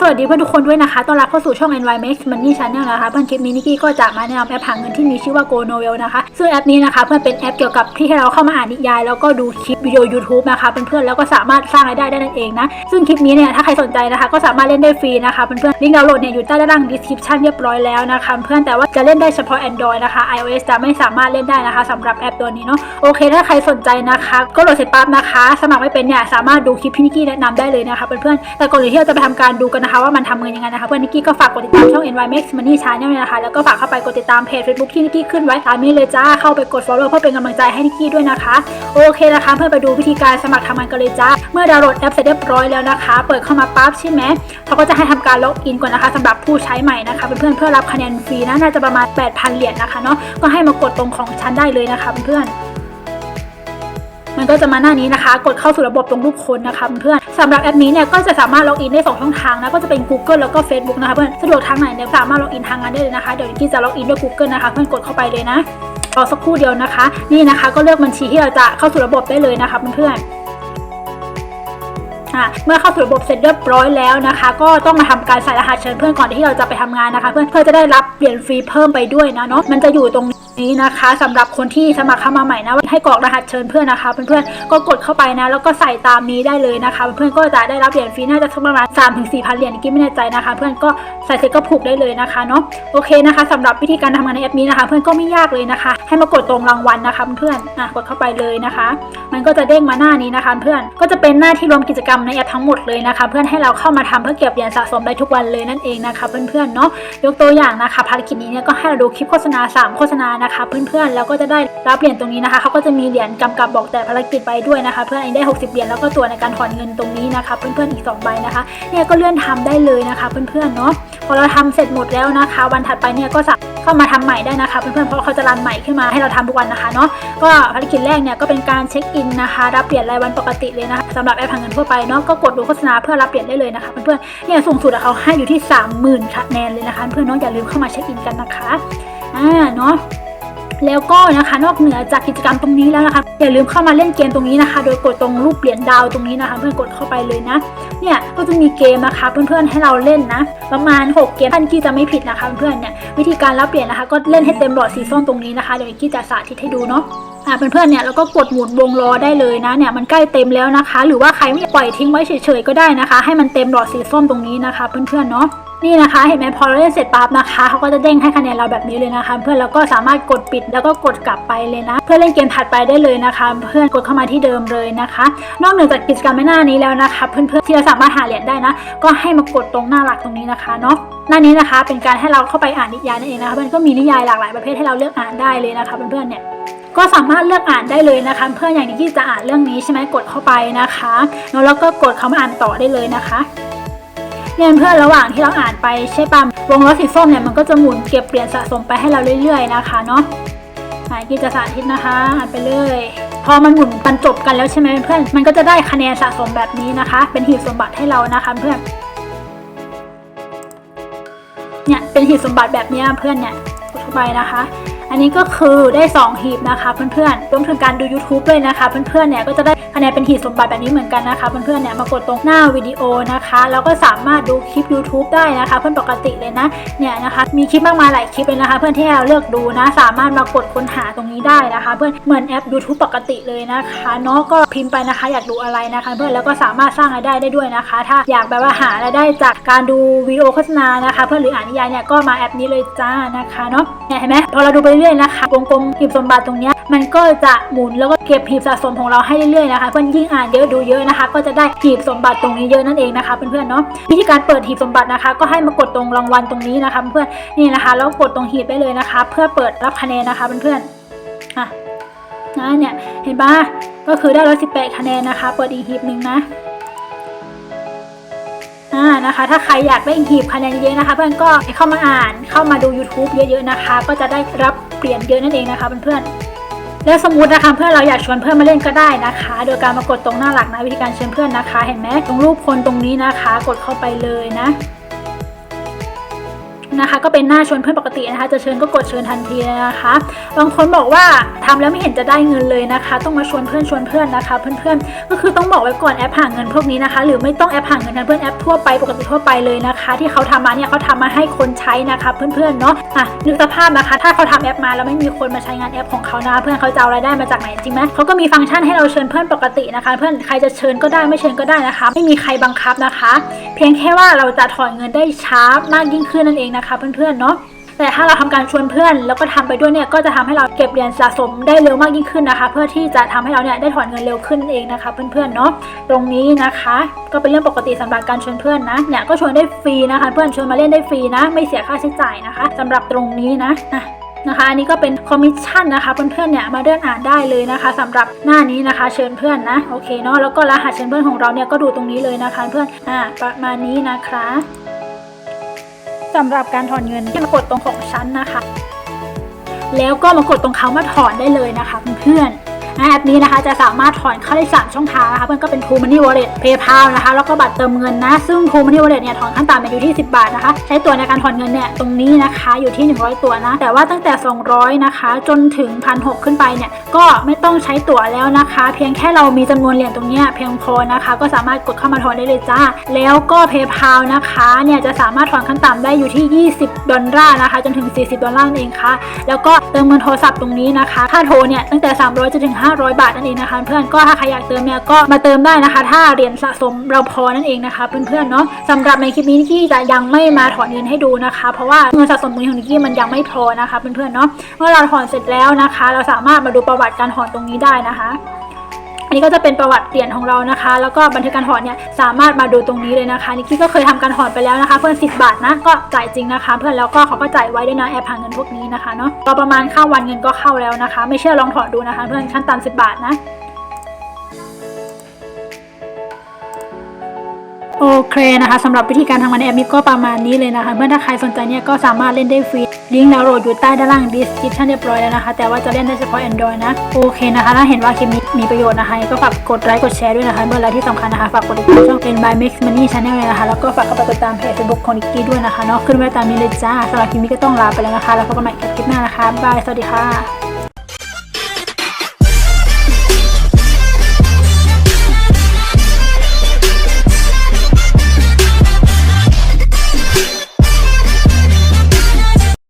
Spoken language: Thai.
สวัสดีเพื่อนทุกคนด้วยนะคะ ต้อนรับเข้าสู่ช่อง Environment Money Channel นะคะ เพื่อนคลิปนี้นิกกี้ก็จะมาแนะนำแอปหาเงินที่มีชื่อว่า Go Novel นะคะ ซึ่งแอปนี้นะคะ เพื่อนเป็นแอปเกี่ยวกับที่ให้เราเข้ามาอ่านนิยาย แล้วก็ดูคลิปวิดีโอ YouTube นะคะ เพื่อนๆ แล้วก็สามารถสร้างรายได้ได้นั่นเองนะ ซึ่งคลิปนี้เนี่ย ถ้าใครสนใจนะคะ ก็สามารถเล่นได้ฟรีนะคะ เพื่อนๆ ลิงก์ดาวน์โหลดเนี่ยอยู่ใต้ด้านล่าง description เรียบร้อยแล้วนะคะ เพื่อนแต่ว่าจะเล่นได้เฉพาะ Android นะคะ iOS จะไม่สามารถเล่นได้นะคะสำหรับแอปตัวนี้เนาะ โอเค ถ้าใครสนใจนะคะ ก็โหลดเสร็จปั๊บนะคะ สมัครไม่เป็นเนี่ย สามารถดูคลิปพี่นิกกี้แนะนำได้เลยนะคะ เพื่อนๆ แต่ก่อนอื่นที่เราจะไปทำการดูกันนะคะว่ามันทำเงินยังไงนะคะเพื่อนนิกกี้ก็ฝากกดติดตามช่อง Environment Money Channel เนี่ยนะคะแล้วก็ฝากเข้าไปกดติดตามเพจ Facebook ที่นิกกี้ขึ้นไว้ตามนี้เลยจ้าเข้าไปกด follow เพื่อเป็นกำลังใจให้นิกกี้ด้วยนะคะโอเคนะคะ เพื่อไปดูวิธีการสมัครทำงานกันเลยจ้าเมื่อดาวน์โหลดแอปเสร็จเรียบร้อยแล้วนะคะ เปิดเข้ามาปั๊บใช่ไหมเขาก็จะให้ทำการล็อกอินก่อนนะคะสำหรับผู้ใช้ใหม่นะคะเพื่อนๆเพื่อรับคะแนนฟรีนะน่าจะประมาณ 8,000 เหรียญนะคะเนาะก็ให้มากดตรงของฉันได้เลยนะคะเพื่อนๆ มันก็จะมาหน้านี้นะคะ กดเข้าสู่ระบบตรงรูปคนนะคะเพื่อนสำหรับแอปนี้เนี่ยก็จะสามารถล็อกอินได้สองช่องทางนะก็จะเป็น Google แล้วก็ Facebook นะคะเพื่อนสะดวกทางไหนเนี่ยสามารถล็อกอินทางนั้นได้เลยนะคะเดี๋ยวนิกกี้จะล็อกอินด้วย Google นะคะ เพื่อนกดเข้าไปเลยนะรอสักครู่เดียวนะคะ นี่นะคะก็เลือกบัญชีที่เราจะเข้าสู่ระบบได้เลยนะคะเพื่อนเมื่อเข้าสู่ระบบเสร็จเรียบร้อยแล้วนะคะ ก็ต้องมาทำการใส่รหัสเชิญเพื่อนก่อนที่เราจะไปทำงานนะคะ เพื่อนเพื่อจะได้รับเหรียญฟรีเพิ่มไปด้วยนะเนาะมันจะอยู่ตรง นี้นะคะสำหรับคนที่สมัครเข้ามาใหม่นะว่าให้กรอกรหัสเชิญเพื่อนนะคะเพื่อนๆก็กดเข้าไปนะ แล้วก็ใส่ตามนี้ได้เลยนะคะ เพื่อนๆก็จะได้รับเหรียญฟรีน่าจะสักประมาณ3 4 0 0 0เหรียญกิ๊ไม่แน่ใจนะคะ เพื่อนก็ใส่เสร็จก็ผูกได้เลยนะคะเนาะโอเคนะคะสำหรับวิธีการทำงานในแอปนี้นะคะ เพื่อนก็ไม่ยากเลยนะคะ ให้มากดตรงรางวัลนะคะเพื่อนๆอะกดเข้าไปเลยนะคะ มันก็จะเด้งมาหน้านี้นะคะ เพื่อนก็จะเป็นหน้าที่รวมกิจกรรมในแอปทั้งหมดเลยนะคะ เพื่อนให้เราเข้ามาทำเพื่อเก็บเหรียญสะสมได้ทุกวันเลยนั่นเองนะคะ เพื่อนๆเนาะยกตัวอย่างนะคะภารกิจนี้เนี่ยก็ให้เราดูคลิปโฆษณา 3 โฆษณานะคะ เพื่อนๆ แล้วก็จะได้รับเหรียญตรงนี้นะคะเขาก็จะมีเหรียญกำกับบอกแต่ภารกิจไปด้วยนะคะ เพื่อนอันนี้ได้ 60 เหรียญแล้วก็ตัวในการถอนเงินตรงนี้นะคะ เพื่อนๆ อีก 2 ใบนะคะ เนี่ยก็เลื่อนทำได้เลยนะคะ เพื่อนๆ เนาะพอเราทำเสร็จหมดแล้วนะคะ วันถัดไปเนี่ยก็สามารถเข้ามาทำใหม่ได้นะคะเพื่อนๆเพราะเขาจะรันใหม่ขึ้นมาให้เราทำทุกวันนะคะเนาะก็ภารกิจแรกเนี่ยก็เป็นการเช็คอินนะคะ รับเหรียญรายวันปกติเลยนะคะสำหรับแอปหาเงินทั่วไปเนาะก็กดดูโฆษณาเพื่อรับเหรียญได้เลยนะคะ เพื่อนๆเนี่ยสูงสุดเขาให้อยู่ที่ 30,000คะแนนเลยนะคะ เพื่อนๆเนาะอย่าลืมเข้ามาเช็คอินกันนะคะอ่าเนาะ แล้วก็นะคะนอกเหนือจากกิจกรรมตรงนี้แล้วนะคะอย่าลืมเข้ามาเล่นเกมตรงนี้นะคะ โดยกดตรงรูปเหรียญดาวตรงนี้นะคะ เพื่อนกดเข้าไปเลยนะเนี่ยก็จะมีเกมนะคะเพื่อนๆให้เราเล่นนะ ประมาณ 6 เกมท่านกี้จะไม่ผิดนะคะเพื่อนๆเนี่ยวิธีการรับเหรียญนะคะ ก็เล่นให้เต็มหลอดสีส้มตรงนี้นะคะเดี๋ยวกี้จะสาธิตให้ดูเนาะอ่าเพื่อนๆเนี่ยแล้วก็กดหมุนวงล้อได้เลยนะเนี่ยมันใกล้เต็มแล้วนะคะ หรือว่าใครไม่ปล่อยทิ้งไว้เฉยๆก็ได้นะคะ ให้มันเต็มหลอดสีส้มตรงนี้นะคะ เพื่อนๆเนาะ นี่นะคะ เห็นไหมพอเราเล่นเสร็จปั๊บนะคะเขาก็จะเด้งให้คะแนนเราแบบนี้เลยนะคะ เพื่อนเราก็สามารถกดปิดแล้วก็กดกลับไปเลยนะ เพื่อเล่นเกมถัดไปได้เลยนะคะ เพื่อนกดเข้ามาที่เดิมเลยนะคะ นอกเหนือจากกิจกรรมในหน้านี้แล้วนะคะ เพื่อนๆที่เราสามารถหาเหรียญได้นะ ก็ให้มากดตรงหน้าหลักตรงนี้นะคะเนาะหน้านี้นะคะเป็นการให้เราเข้าไปอ่านนิยายนั่นเองนะคะเพื่อนก็มีนิยายหลากหลายประเภทให้เราเลือกอ่านได้เลยนะคะเพื่อนๆเนี่ยก็สามารถเลือกอ่านได้เลยนะคะ เพื่อนอย่างที่จะอ่านเรื่องนี้ใช่ไหมกดเข้าไปนะคะแล้วก็กดเข้ามาอ่านต่อได้เลยนะคะ เนี่ยเพื่อนระหว่างที่เราอ่านไปใช่ปะวงล้อสีส้มเนี่ยมันก็จะหมุนเก็บเหรียญสะสมไปให้เราเรื่อย ๆ นะคะเนาะอ่านกิจสาธิตนะคะอ่านไปเลย พอมันหมุนบรรจบกันแล้วใช่ไหมเพื่อนมันก็จะได้คะแนนสะสมแบบนี้นะคะ เป็นหีบสมบัติให้เรานะคะเพื่อนเนี่ยเป็นหีบสมบัติแบบนี้เพื่อนเนี่ยกดเข้าไปนะคะอันนี้ก็คือได้ 2 หีบนะคะเพื่อนๆรวมถึงการดู YouTube ด้วยนะคะ เพื่อนๆเนี่ยก็จะได้ คะแนนเป็นหีบสมบัติแบบนี้เหมือนกันนะคะเพื่อนๆเนี่ยมากดตรงหน้าวิดีโอนะคะ แล้วก็สามารถดูคลิป YouTube ได้นะคะ เพื่อนปกติเลยนะเนี่ยนะคะมีคลิปมากมายหลายคลิปเลยนะคะ เพื่อนที่เราเลือกดูนะสามารถมากดค้นหาตรงนี้ได้นะคะ เพื่อนเหมือนแอป YouTube ปกติเลยนะคะเนาะก็พิมพ์ไปนะคะ อยากดูอะไรนะคะ เพื่อนแล้วก็สามารถสร้างรายได้ได้ด้วยนะคะ ถ้าอยากแบบว่าหารายได้จากการดูวิดีโอโฆษณานะคะ เพื่อนหรืออ่านนิยายเนี่ยก็มาแอปนี้เลยจ้านะคะเนาะเนี่ยเห็นไหมพอเราดูไปเรื่อยๆนะคะวงกลมหีบสมบัติตรงนี้มันก็จะหมุนแล้วก็เก็บหีบสะสมของเราให้เรื่อยๆนะคะ เพื่อนยิ่งอ่านเยอะดูเยอะนะคะ ก็จะได้หีบสมบัติตรงนี้เยอะนั่นเองนะคะเพื่อนๆเนาะวิธีการเปิดหีบสมบัตินะคะ ก็ให้มากดตรงรางวัลตรงนี้นะคะ เพื่อนนี่นะคะแล้วกดตรงหีบได้เลยนะคะ เพื่อเปิดรับคะแนนนะคะเพื่อนๆอะนะเนี่ยเห็นปะก็คือได้ร้อยสิบแปดคะแนนนะคะ เปิดอีกหีบหนึ่งนะอ่านะคะ ถ้าใครอยากได้หีบคะแนนเยอะๆนะคะ เพื่อนก็เข้ามาอ่านเข้ามาดู YouTube เยอะๆนะคะ ก็จะได้รับเปลี่ยนเยอะนั่นเองนะคะเพื่อนๆ แล้วสมมตินะคะเพื่อนเราอยากชวนเพื่อนมาเล่นก็ได้นะคะ โดยการมากดตรงหน้าหลักนะวิธีการเชิญเพื่อนนะคะ เห็นไหมตรงรูปคนตรงนี้นะคะ กดเข้าไปเลยนะ นะคะ ก็เป็นหน้าชวนเพื่อนปกตินะคะ จะเชิญก็กดเชิญทันทีเลยนะคะ บางคนบอกว่าทำแล้วไม่เห็นจะได้เงินเลยนะคะ ต้องมาชวนเพื่อนชวนเพื่อนนะคะ เพื่อนๆ ก็คือต้องบอกไว้ก่อนแอปหาเงินพวกนี้นะคะ หรือไม่ต้องแอปหาเงินนะเพื่อนแอปทั่วไปปกติทั่วไปเลยนะคะ ที่เขาทำมาเนี่ยเขาทำมาให้คนใช้นะคะ เพื่อนๆเนาะอะนึกสภาพนะคะ ถ้าเขาทำแอปมาแล้วไม่มีคนมาใช้งานแอปของเขานะเพื่อนเขาจะเอารายได้มาจากไหนจริงไหมเขาก็มีฟังก์ชันให้เราเชิญเพื่อนปกตินะคะ เพื่อนใครจะเชิญก็ได้ไม่เชิญก็ได้นะคะ ไม่มีใครบังคับนะคะ เพียงแค่ว่าเราจะถอนเงินได้ช้ามากยิ่งขึ้นนั่นเองนะคะคะเพื่อนๆเนาะแต่ถ้าเราทำการชวนเพื่อนแล้วก็ทำไปด้วยเนี่ยก็จะทำให้เราเก็บเหรียญสะสมได้เร็วมากยิ่งขึ้นนะคะ เพื่อที่จะทำให้เราเนี่ยได้ถอนเงินเร็วขึ้นนั่นเองนะคะ เพื่อนๆเนาะตรงนี้นะคะ ก็เป็นเรื่องปกติสำหรับการชวนเพื่อนนะเนี่ยก็ชวนได้ฟรีนะคะ เพื่อนชวนมาเล่นได้ฟรีนะ ไม่เสียค่าใช้จ่ายนะคะสำหรับตรงนี้นะอะนะคะอันนี้ก็เป็นคอมมิชชั่นนะคะเพื่อนๆเนี่ยมาเดินอ่านได้เลยนะคะสำหรับหน้านี้นะคะ เชิญเพื่อนนะโอเคเนาะแล้วก็รหัสเชิญเพื่อนของเราเนี่ยก็ดูตรงนี้เลยนะคะ เพื่อนอ่าประมาณนี้นะคะ สำหรับการถอนเงินที่มากดตรงของฉันนะคะ แล้วก็มากดตรงเขามาถอนได้เลยนะคะเพื่อนๆ แอปนี้นะคะจะสามารถถอนเข้าได้สามช่องทางนะคะเพื่อนก็เป็น True Money Wallet PayPal นะคะแล้วก็บัตรเติมเงินนะ ซึ่ง True Money Wallet เนี่ยถอนขั้นต่ำอยู่ที่ 10 บาทนะคะ ใช้ตัวในการถอนเงินเนี่ยตรงนี้นะคะอยู่ที่ 100 ตัวนะ แต่ว่าตั้งแต่ 200 นะคะ จนถึง 1,600 ขึ้นไปเนี่ยก็ไม่ต้องใช้ตั๋วแล้วนะคะ เพียงแค่เรามีจำนวนเหรียญตรงนี้เพียงพอนะคะ ก็สามารถกดเข้ามาถอนได้เลยจ้า แล้วก็ PayPal นะคะเนี่ยจะสามารถถอนขั้นต่ำได้อยู่ที่ 20 ดอลลาร์นะคะจนถึง 40 ดอลลาร์เองค่ะแล้วก็เติมเงินโทรศัพท์ตรงนี้นะคะค่าโทรเนี่ยตั้งแต่ 300จนถึง500 บาทนั่นเองนะคะ เพื่อนก็ถ้าใครอยากเติมเนี่ยก็มาเติมได้นะคะ ถ้าเหรียญสะสมเราพอนั่นเองนะคะเพื่อนๆเนาะสำหรับในคลิปนี้นิกกี้จะยังไม่มาถอนเงินให้ดูนะคะ เพราะว่าเงินสะสมตรงนี้ของนิกกี้มันยังไม่พอนะคะเพื่อนๆเนาะเมื่อเราถอนเสร็จแล้วนะคะ เราสามารถมาดูประวัติการถอนตรงนี้ได้นะคะ นนี้ก็จะเป็นประวัติเหรียญของเรานะคะ แล้วก็บันทึกการถอนเนี่ยสามารถมาดูตรงนี้เลยนะคะนิกกี้ก็เคยทำการถอนไปแล้วนะคะ เพื่อน10บาทนะก็จ่ายจริงนะคะ เพื่อนแล้วก็เขาก็จ่ายไว้ด้วยนะแอปหาเงินพวกนี้นะคะเนาะก็ประมาณข้าวันเงินก็เข้าแล้วนะคะ ไม่เชื่อลองถอนดูนะคะ เพื่อนขั้นต่ำ10บาทนะโอเคนะคะสำหรับวิธีการทำงานในแอปนี้ก็ประมาณนี้เลยนะคะ เมื่อถ้าใครสนใจเนี่ยก็สามารถเล่นได้ฟรี ลิงก์ดาวน์โหลดอยู่ใต้ด้านล่าง description เรียบร้อยแล้วนะคะ แต่ว่าจะเล่นได้เฉพาะ Android นะ โอเคนะคะ ถ้าเห็นว่าคลิปนี้มีประโยชน์นะคะ ก็ฝากกดไลค์กดแชร์ด้วยนะคะเมื่อไรที่สำคัญนะคะ ฝากกดติดตามช่อง n by Mix Money Channel เลยนะคะ แล้วก็ฝากเข้าไปกดตามเพจ Facebook ของนิกกี้ด้วยนะคะเนาะขึ้นไว้ตามนี้เลยจ้าสำหรับคลิปนี้ก็ต้องลาไปแล้วนะคะ แล้วพบกันใหม่คลิปหน้านะคะบายสวัสดีค่ะ